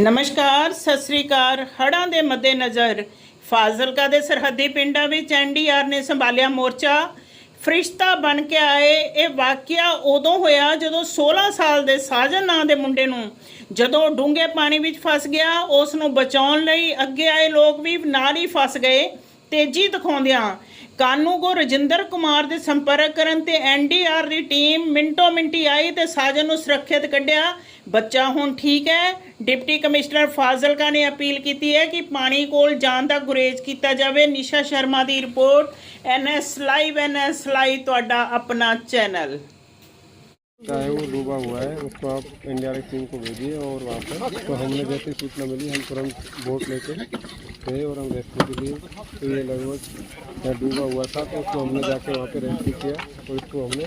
ਨਮਸਕਾਰ, ਸਤਿ ਸ੍ਰੀ ਅਕਾਲ। ਹੜ੍ਹਾਂ ਦੇ ਮੱਦੇਨਜ਼ਰ ਫਾਜ਼ਿਲਕਾ ਦੇ ਸਰਹੱਦੀ ਪਿੰਡਾਂ ਵਿੱਚ ਐਨਡੀਆਰ ਨੇ ਸੰਭਾਲਿਆ ਮੋਰਚਾ। ਫਰਿਸ਼ਤਾ ਬਣ ਕੇ ਆਏ। ਇਹ ਵਾਕਿਆ ਉਦੋਂ ਹੋਇਆ ਜਦੋਂ 16 ਸਾਲ ਦੇ ਸਾਜਨ ਨਾਂ ਦੇ ਮੁੰਡੇ ਨੂੰ ਜਦੋਂ ਡੂੰਘੇ ਪਾਣੀ ਵਿੱਚ ਫਸ ਗਿਆ, ਉਸ ਨੂੰ ਬਚਾਉਣ ਲਈ ਅੱਗੇ ਆਏ ਲੋਕ ਵੀ ਨਾਲ ਹੀ ਫਸ ਗਏ। ਤੇਜ਼ੀ ਦਿਖਾਉਂਦਿਆਂ ਕਾਨੂੰਗੋ ਰਜਿੰਦਰ ਕੁਮਾਰ ਦੇ ਸੰਪਰਕ ਕਰਨ ਤੇ ਐਨਡੀਆਰ ਦੀ ਟੀਮ ਮਿੰਟੋ ਮਿੰਟੀ ਆਈ ਤੇ ਸਾਜਨ ਨੂੰ ਸੁਰੱਖਿਅਤ ਕੱਢਿਆ। ਬੱਚਾ ਹੁਣ ਠੀਕ ਹੈ। ਡਿਪਟੀ ਕਮਿਸ਼ਨਰ ਫਾਜ਼ਿਲਕਾ ਨੇ ਅਪੀਲ ਕੀਤੀ ਹੈ ਕਿ ਪਾਣੀ ਕੋਲ ਜਾਣ ਦਾ ਗੁਰੇਜ਼ ਕੀਤਾ ਜਾਵੇ। ਨਿਸ਼ਾ ਸ਼ਰਮਾ ਦੀ report NS live NS live, ਤੁਹਾਡਾ ਆਪਣਾ ਚੈਨਲ। चाहे वो डूबा हुआ है, उसको आप इंडिया टीम को भेजिए और वहाँ पर तो हमने जैसे सूचना मिली, हम तुरंत बोट लेके गए और हम रेस्क्यू के लिए तो ये लगभग डूबा हुआ था तो उसको हमने जाके वहाँ पे रेस्क्यू किया और उसको हमने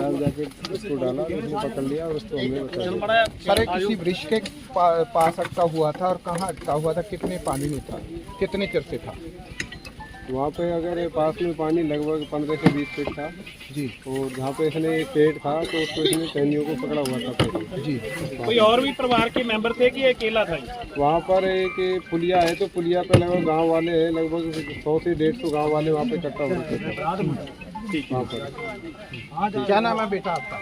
डाल जाके उसको डाला, उसने पकड़ लिया और उसको हमने सर ये किसी वृक्ष के पास अटका हुआ था और कहाँ अटका हुआ था? कितने पानी में था? कितने चिर से था? वहाँ पे अगर ये पास में पानी लगभग पंद्रह से बीस फीट था जी और जहाँ पे इसने एक पेड़ था तो उसको इसने टहनियों को पकड़ा हुआ था पेड़ में। जी कोई और भी परिवार के मेंबर थे कि ये अकेला था ये? वहाँ पर एक पुलिया है तो पुलिया पे लगभग गांव वाले हैं लगभग सौ से डेढ़ सौ गाँव वाले वहाँ पे इकट्ठा हुए थे वहाँ पर क्या नाम है बेटा आपका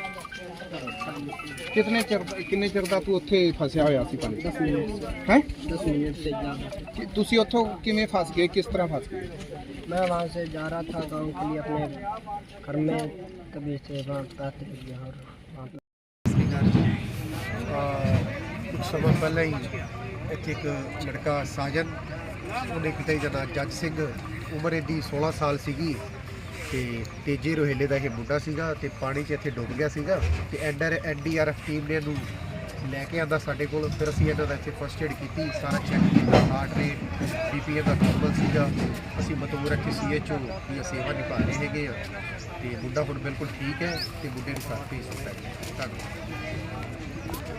ਕਿਤਨੇ ਚਿਰ ਕਿੰਨੇ ਚਿਰ ਦਾ ਤੂੰ ਉੱਥੇ ਫਸਿਆ ਹੋਇਆ ਸੀ ਪਾਣੀ 10 ਮਿੰਟ ਹੈ 10 ਮਿੰਟ ਸੇ ਜ਼ਿਆਦਾ ਤੁਸੀਂ ਉੱਥੋਂ ਕਿਵੇਂ ਫਸ ਗਏ ਕਿਸ ਤਰ੍ਹਾਂ ਫਸ ਗਏ मैं वहाँ से जा रहा था गांव के लिए अपने घर में कभी से वहाँ प्राप्त कर गया और वहाँ पे ਕੁਝ ਸਮਾਂ ਪਹਿਲਾਂ ਹੀ ਇੱਥੇ ਇੱਕ ਲੜਕਾ ਸਾਜਨ ਉਹਨੇ ਪਿਤਾ ਜੀ ਦਾ ਨਾਮ ਜੱਜ ਸਿੰਘ ਉਮਰ ਇਹਦੀ 16 ਸਾਲ ਸੀਗੀ ਤੇ ਤੇਜੇ ਰੋਹੇਲੇ ਦਾ ਇਹ ਮੁੰਡਾ ਸੀਗਾ ਤੇ ਪਾਣੀ 'ਚ ਇੱਥੇ ਡੁੱਬ ਗਿਆ ਸੀਗਾ ਤੇ ਐਨਆਰ ਐਨਡੀਆਰਐਫ ਟੀਮ ਨੇ ਇਹਨੂੰ ਲੈ ਕੇ ਆਂਦਾ ਸਾਡੇ ਕੋਲ। ਫਿਰ ਅਸੀਂ ਇਹਨਾਂ ਦਾ ਇੱਥੇ ਫਸਟ ਏਡ ਕੀਤੀ, ਸਾਰਾ ਚੈੱਕ ਕੀਤਾ ਹਾਰਟ ਰੇਟ ਬੀਪੀਐਮ ਦਾ ਨੋਰਮਲ ਸੀਗਾ। ਅਸੀਂ ਮਤੂਰ ਇੱਥੇ ਸੀਐਚਓ ਦੀ ਸੇਵਾ ਨਿਭਾ ਰਹੇ ਹੈਗੇ ਆ। ਤੇ ਮੁੰਡਾ ਹੁਣ ਬਿਲਕੁਲ ਠੀਕ ਹੈ ਤੇ ਮੁੰਡੇ ਨੂੰ ਘਰ ਭੇਜ ਦਿੱਤਾ ਧੰਨਵਾਦ।